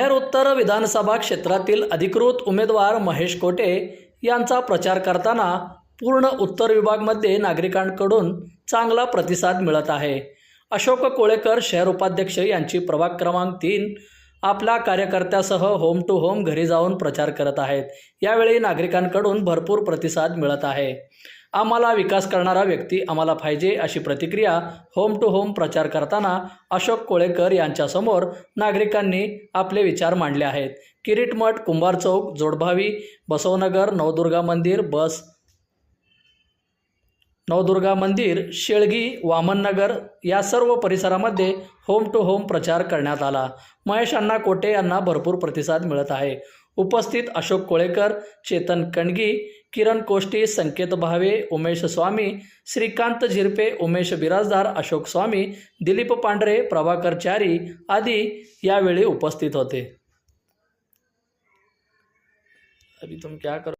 मेहर उत्तर विधानसभा क्षेत्रातील अधिकृत उमेदवार महेश कोटे यांचा प्रचार करताना पूर्ण उत्तर विभागमध्ये नागरिकांकडून चांगला प्रतिसाद मिळत आहे. अशोक कोळेकर शहर उपाध्यक्ष यांची प्रभाग क्रमांक तीन आपल्या कार्यकर्त्यासह होम टू होम घरी जाऊन प्रचार करत आहेत. यावेळी नागरिकांकडून भरपूर प्रतिसाद मिळत आहे. आम्हाला विकास करणारा व्यक्ती आम्हाला पाहिजे अशी प्रतिक्रिया होम टू होम प्रचार करताना अशोक कोळेकर यांच्यासमोर नागरिकांनी आपले विचार मांडले आहेत. किरीटमठ कुंभार चौक जोडभावी बसवनगर नवदुर्गा मंदिर बस नवदुर्गा मंदिर शेळगी वामननगर या सर्व परिसरामध्ये होम टू होम प्रचार करण्यात आला. महेश अण्णा कोटे यांना भरपूर प्रतिसाद मिळत आहे. उपस्थित अशोक कोळेकर चेतन कणगी किरण कोष्टी संकेत भावे उमेश स्वामी श्रीकांत झिरपे उमेश बिराजदार अशोक स्वामी दिलीप पांढरे प्रभाकर चारी आदी यावेळी उपस्थित होते. अभी तुम क्या कर?